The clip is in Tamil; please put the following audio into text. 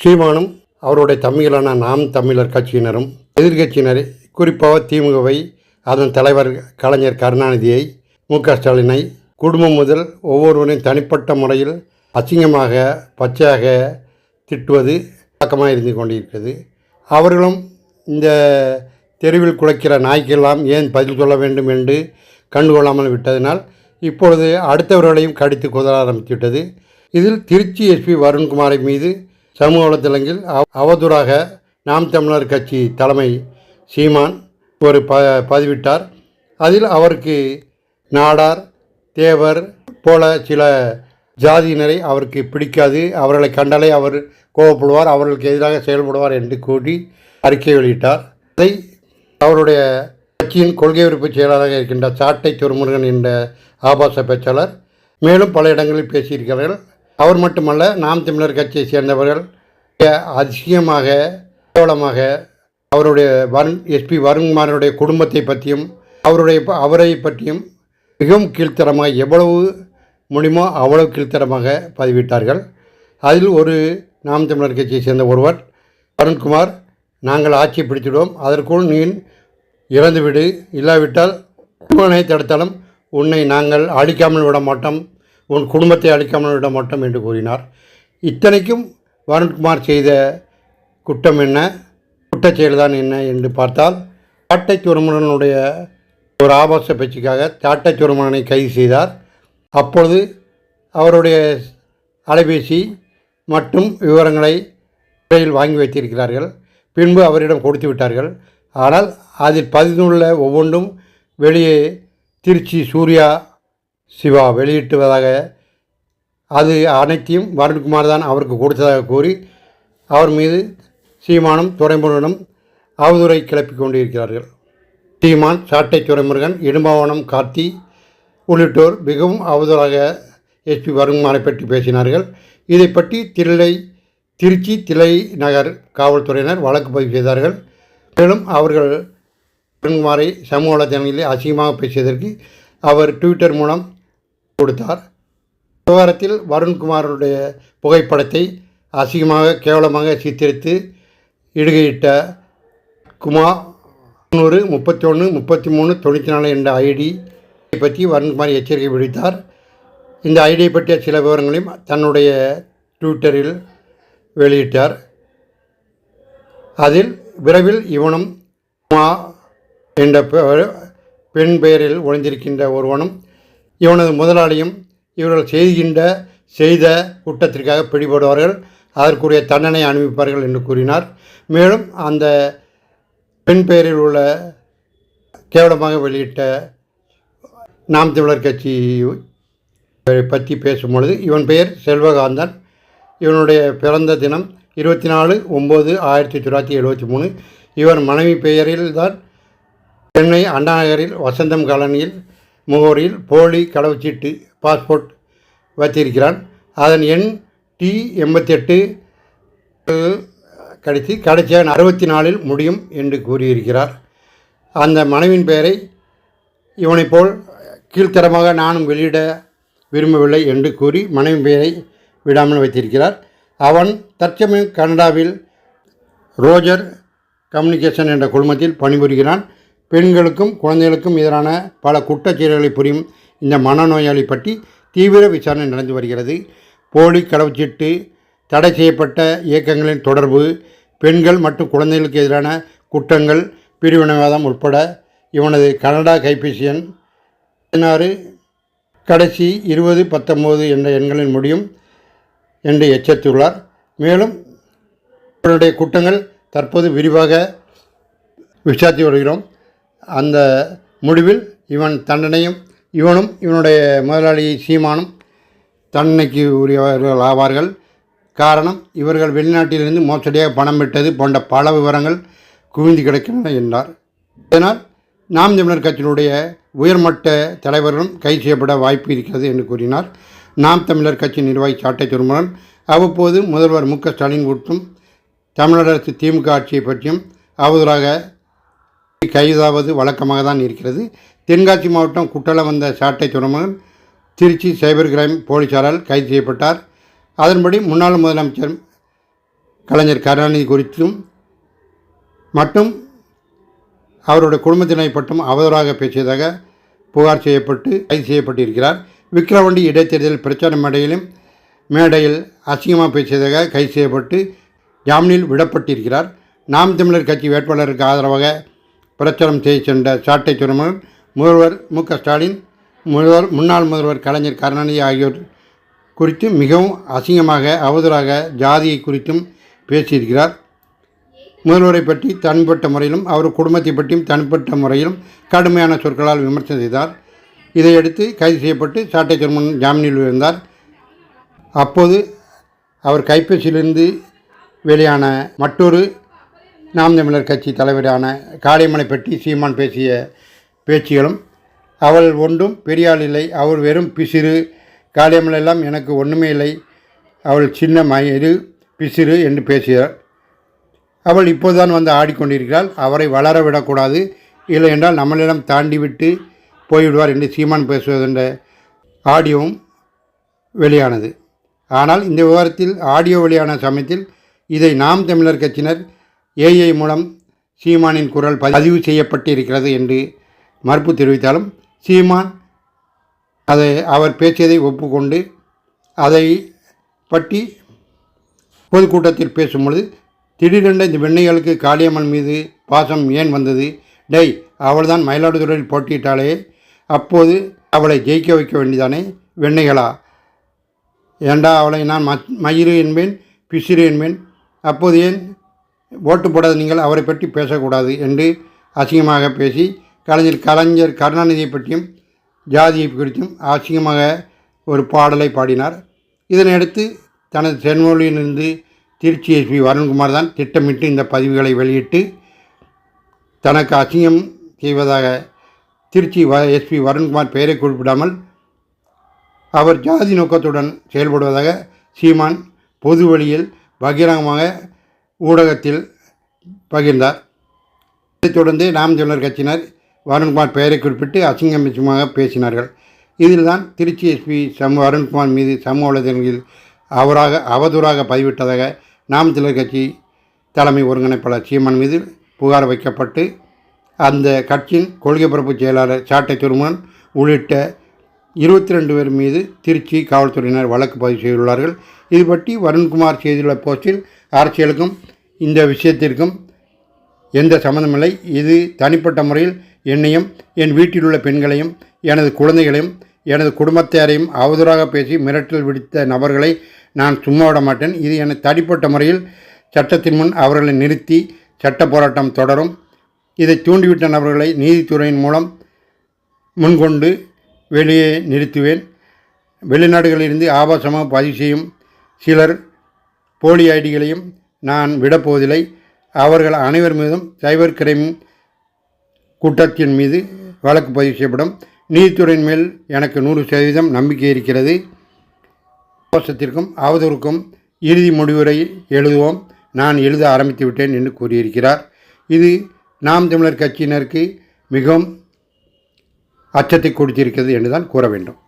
சீமானும் அவருடைய தம்பிகளான நாம் தமிழர் கட்சியினரும் எதிர்கட்சியினரை குறிப்பாக திமுகவை அதன் தலைவர் கலைஞர் கருணாநிதியை மு க ஸ்டாலினை குடும்பம் முதல் ஒவ்வொருவரையும் தனிப்பட்ட முறையில் அசிங்கமாக பச்சையாக திட்டுவது பழக்கமாக இருந்து கொண்டிருக்கிறது. அவர்களும் இந்த தெருவில் குலைக்கிற நாய்க்கெல்லாம் ஏன் பதில் சொல்ல வேண்டும் என்று கண்டுகொள்ளாமல் விட்டதினால் இப்பொழுது அடுத்தவர்களையும் கடித்து குதற ஆரம்பித்துவிட்டது. இதில் திருச்சி எஸ்பி வருண்குமாரை மீது சமூக வலைத்தளங்களில் அவ- அவதூறாக நாம் தமிழர் கட்சி தலைமை சீமான் ஒரு ப பதிவிட்டார். அதில் அவருக்கு நாடார் தேவர் போல சில ஜாதியினரை அவருக்கு பிடிக்காது. அவர்களை கண்டாலே அவர் கோவப்படுவார் அவர்களுக்கு எதிராக செயல்படுவார் என்று கூறி அறிக்கை வெளியிட்டார். அதை அவருடைய கட்சியின் கொள்கை விருப்பு செயலாளராக இருக்கின்ற சாட்டை துருமுருகன் என்ற ஆபாச பேச்சாளர் மேலும் பல இடங்களில் பேசியிருக்கிறார்கள். அவர் மட்டுமல்ல நாம் தமிழர் கட்சியை சேர்ந்தவர்கள் அதிசயமாக கேவலமாக அவருடைய வருண் எஸ்பி வருண்குமாரனுடைய குடும்பத்தை பற்றியும் அவருடைய அவரை பற்றியும் மிகவும் கீழ்த்தரமாக எவ்வளவு முடியுமோ அவ்வளவு கீழ்த்தரமாக பதிவிட்டார்கள். அதில் ஒரு நாம் தமிழர் கட்சியை சேர்ந்த ஒருவர் வருண்குமார் நாங்கள் ஆட்சி பிடித்துவிடுவோம் அதற்குள் நீ இறந்துவிடு இல்லாவிட்டால் உன்னை தடுத்தாலும் உன்னை நாங்கள் அழிக்காமல் விட மாட்டோம் உன் குடும்பத்தை அழிக்காமல் விட மாட்டோம் என்று கூறினார். இத்தனைக்கும் வருண்குமார் செய்த குற்றம் என்ன? குற்றச்செயல்தான் என்ன என்று பார்த்தால் சாட்டை துருமுருகனுடைய ஒரு ஆபாச பேச்சுக்காக சாட்டை துருமுருகனை கைது செய்தார். அப்பொழுது அவருடைய அலைபேசி மற்றும் விவரங்களை சிறையில் வாங்கி வைத்திருக்கிறார்கள். பின்பு அவரிடம் கொடுத்து விட்டார்கள். ஆனால் அதில் பதிந்துள்ள ஒவ்வொன்றும் வெளியே திருச்சி சூர்யா சிவா வெளியிட்டுவதாக அது அனைத்தையும் வருண்குமார் தான் அவருக்கு கொடுத்ததாக கூறி அவர் மீது சீமானும் துறைமுருகனும் அவதூறை கிளப்பி கொண்டிருக்கிறார்கள். சீமான் சாட்டை துறைமுருகன் இடும்பவனம் கார்த்தி உள்ளிட்டோர் மிகவும் அவதூறாக எஸ்பி வருண்குமாரை பற்றி பேசினார்கள். இதை பற்றி தில்லை திருச்சி திலை நகர் காவல்துறையினர் வழக்கு பதிவு செய்தார்கள். மேலும் அவர்கள் வருண்குமாரை சமூக வலைதளங்களில் அசிங்கமாக பேசியதற்கு அவர் ட்விட்டர் மூலம் கொடுத்தார். விவகாரத்தில் வருண்குமாருடைய புகைப்படத்தை அசிங்கமாக கேவலமாக சித்தரித்து இடுகையிட்ட குமார் முந்நூறு முப்பத்தி ஒன்று முப்பத்தி மூணு தொண்ணூற்றி நாலு என்ற ஐடி பற்றி வருண்குமார் எச்சரிக்கை விடுத்தார். இந்த ஐடியை பற்றிய சில விவரங்களையும் தன்னுடைய ட்விட்டரில் வெளியிட்டார். அதில் விரைவில் இவனும் உமா என்ற பெண் பெயரில் ஒழிந்திருக்கின்ற ஒருவனும் இவனது முதலாளியும் இவர்கள் செய்கின்ற செய்த குற்றத்திற்காக பிடிபடுவார்கள். அதற்குரிய தண்டனை அனுப்பிப்பார்கள் என்று கூறினார். மேலும் அந்த பெண் பெயரில் உள்ள கேவலமாக வெளியிட்ட நாம் தமிழர் கட்சி பற்றி பேசும்பொழுது இவன் பெயர் செல்வகாந்தன். இவனுடைய பிறந்த தினம் இருபத்தி நாலு ஒம்பது ஆயிரத்தி தொள்ளாயிரத்தி எழுபத்தி மூணு. இவன் மனைவி பெயரில் தான் சென்னை அண்ணா நகரில் வசந்தம் காலனியில் முகவரியில் போலி கடவுச்சீட்டு பாஸ்போர்ட் வைத்திருக்கிறான். அதன் எண் டி எண்பத்தெட்டு. கடைசி கடைசியாக அறுபத்தி நாலில் முடியும் என்று கூறியிருக்கிறார். அந்த மனைவின் பெயரை இவனைப் போல் கீழ்த்தரமாக நானும் வெளியிட விரும்பவில்லை என்று கூறி மனைவி பெயரை விடாமல் வைத்திருக்கிறார். அவன் தற்சமயம் கனடாவில் ரோஜர் கம்யூனிகேஷன் என்ற குழுமத்தில் பணிபுரிகிறான். பெண்களுக்கும் குழந்தைகளுக்கும் எதிரான பல குற்றச்செயல்களை புரியும் இந்த மனநோயாளி பற்றி தீவிர விசாரணை நடந்து வருகிறது. போலி கடவுச்சீட்டு தடை செய்யப்பட்ட இயக்கங்களின் தொடர்பு பெண்கள் மற்றும் குழந்தைகளுக்கு எதிரான குற்றங்கள் பிரிவினைவாதம் உட்பட இவனது கனடா கைபேசி எண் பதினாறு கடைசி இருபது பத்தொம்போது என்ற எண்களில் முடியும் என்று எச்சரித்துள்ளார். மேலும் இவனுடைய குற்றங்கள் தற்போது விரிவாக விசாரித்து வருகிறோம். அந்த முடிவில் இவன் தண்டனையும் இவனும் இவனுடைய முதலாளி சீமானும் தண்டனைக்கு உரியவர்கள் ஆவார்கள். காரணம் இவர்கள் வெளிநாட்டிலிருந்து மோசடியாக பணம் விட்டது போன்ற பல விவரங்கள் குவிந்து கிடக்கின்றன என்றார். இதனால் நாம் தமிழர் கட்சியினுடைய உயர்மட்ட தலைவர்களும் கைது செய்யப்பட வாய்ப்பு இருக்கிறது என்று கூறினார். நாம் தமிழர் கட்சி நிர்வாகி சாட்டை திருமணன் அவ்வப்போது முதல்வர் மு க ஸ்டாலின் கூட்டும் தமிழரசு அரசு திமுக ஆட்சியை பற்றியும் அவதூறாக கைதாவது வழக்கமாக தான் இருக்கிறது. தென்காசி மாவட்டம் குட்டலம் வந்த சாட்டை துறைமுகன் திருச்சி சைபர் கிரைம் போலீசாரால் கைது செய்யப்பட்டார். அதன்படி முன்னாள் முதலமைச்சர் கலைஞர் கருணாநிதி குறித்தும் மற்றும் அவருடைய குடும்பத்தினை பட்டும் அவதூறாக பேசியதாக புகார் செய்யப்பட்டு கைது செய்யப்பட்டிருக்கிறார். விக்கிரவாண்டி இடைத்தேர்தல் பிரச்சார மேடையிலும் மேடையில் அசிங்கமாக பேசியதாக கைது செய்யப்பட்டு ஜாமீனில் விடப்பட்டிருக்கிறார். நாம் தமிழர் கட்சி வேட்பாளருக்கு ஆதரவாக பிரச்சாரம் செய்ய சென்ற சாட்டை துறைமுகன் முதல்வர் மு க ஸ்டாலின் முதல்வர் முன்னாள் முதல்வர் கலைஞர் கருணாநிதி ஆகியோர் குறித்து மிகவும் அசிங்கமாக அவதூறாக ஜாதியை குறித்தும் பேசியிருக்கிறார். முதல்வரை பற்றி தனிப்பட்ட முறையிலும் அவர் குடும்பத்தை பற்றியும் தனிப்பட்ட முறையிலும் கடுமையான சொற்களால் விமர்சனம் செய்தார். இதையடுத்து கைது செய்யப்பட்டு சாட்டை திருமணம் ஜாமீனில் இருந்தார் அப்போது அவர் கைபேசியிலிருந்து வெளியான மற்றொரு நாம் தமிழர் கட்சி தலைவரான காளியம்மனை பற்றி சீமான் பேசிய பேச்சுகளும் அவள் ஒன்றும் பெரியாள் இல்லை அவர் வெறும் பிசிறு. காளியம்மன் எல்லாம் எனக்கு ஒன்றுமே இல்லை அவள் சின்ன மயிறு பிசிறு என்று பேசுகிறார் அவள் இப்போதுதான் வந்து ஆடிக்கொண்டிருக்கிறாள் அவரை வளர விடக்கூடாது இல்லை என்றால் நம்மளிடம் தாண்டி விட்டு போய்விடுவார் என்று சீமான் பேசுவதென்ற ஆடியோவும் வெளியானது. ஆனால் இந்த விவகாரத்தில் ஆடியோ வெளியான சமயத்தில் இதை நாம் தமிழர் கட்சியினர் ஏஐ மூலம் சீமானின் குரல் பதிவு செய்யப்பட்டிருக்கிறது என்று மறுப்பு தெரிவித்தாலும் சீமான் அதை அவர் பேசியதை ஒப்புக்கொண்டு அதை பற்றி பொதுக்கூட்டத்தில் பேசும்பொழுது திடீரென்று இந்த வெண்ணைகளுக்கு காளியம்மன் மீது பாசம் ஏன் வந்தது? டேய் அவள்தான் மயிலாடுதுறையில் போட்டியிட்டாளே. அப்போது அவளை ஜெயிக்க வைக்க வேண்டியதானே? வெண்ணைகளா ஏண்டா அவளை நான் ம மயிறு என்பேன் பிசிறு என்பேன்? அப்போது ஏன் ஓட்டு போடாத நீங்கள் அவரை பற்றி பேசக்கூடாது என்று அசிங்கமாக பேசி கலைஞர் கலைஞர் கருணாநிதியை பற்றியும் ஜாதியை குறித்தும் அசிங்கமாக ஒரு பாடலை பாடினார். இதனையடுத்து தனது தென்மொழியிலிருந்து திருச்சி எஸ்பி வருண்குமார் தான் திட்டமிட்டு இந்த பதிவுகளை வெளியிட்டு தனக்கு அசிங்கம் செய்வதாக திருச்சி வ எஸ்பி வருண்குமார் பெயரை குறிப்பிடாமல் அவர் ஜாதி நோக்கத்துடன் செயல்படுவதாக சீமான் பொது வழியில் பகிரங்கமாக ஊடகத்தில் பகிர்ந்தார். இதைத் தொடர்ந்து நாம் தமிழர் கட்சியினர் வருண்குமார் பெயரை குறிப்பிட்டு அசிங்கம் அசிங்கமாக பேசினார்கள். இதில்தான் திருச்சி எஸ்பி சம வருண்குமார் மீது சமூக வலைதளங்களில் அவராக அவதூறாக பதிவிட்டதாக நாம் தமிழர் கட்சி தலைமை ஒருங்கிணைப்பாளர் சீமான் மீது புகார் வைக்கப்பட்டு அந்த கட்சியின் கொள்கை பரப்பு செயலாளர் சாட்டை திருமணன் உள்ளிட்ட இருபத்தி ரெண்டு பேர் மீது திருச்சி காவல்துறையினர் வழக்கு பதிவு செய்துள்ளார்கள். இது பற்றி வருண்குமார் செய்துள்ள போஸ்டில் அரசியலுக்கும் இந்த விஷயத்திற்கும் எந்த சம்மந்தமில்லை இது தனிப்பட்ட முறையில் என்னையும் என் வீட்டில் உள்ள பெண்களையும் எனது குழந்தைகளையும் எனது குடும்பத்தாரையும் அவதூறாக பேசி மிரட்டல் விடுத்த நபர்களை நான் சும்மா விட மாட்டேன். இது என தனிப்பட்ட முறையில் சட்டத்தின் முன் அவர்களை நிறுத்தி சட்ட போராட்டம் தொடரும். இதை தூண்டிவிட்ட நபர்களை நீதித்துறையின் மூலம் முன்கொண்டு வெளியே நிறுத்துவேன். வெளிநாடுகளிலிருந்து ஆபாசமாக பதிவு செய்யும் சிலர் போலி ஐடிகளையும் நான் விடப்போவதில்லை. அவர்கள் அனைவர் மீதும் சைபர் கிரைம் கூட்டத்தின் மீது வழக்கு பதிவு செய்யப்படும். நீதித்துறையின் மேல் எனக்கு நூறு சதவீதம் நம்பிக்கை இருக்கிறது. கோஷத்திற்கும் அவதூறுக்கும் இறுதி முடிவுரை எழுதுவோம். நான் எழுத ஆரம்பித்து விட்டேன் என்று கூறியிருக்கிறார். இது நாம் தமிழர் கட்சியினருக்கு மிகவும் அச்சத்தை கொடுத்திருக்கிறது என்று தான் கூற வேண்டும்.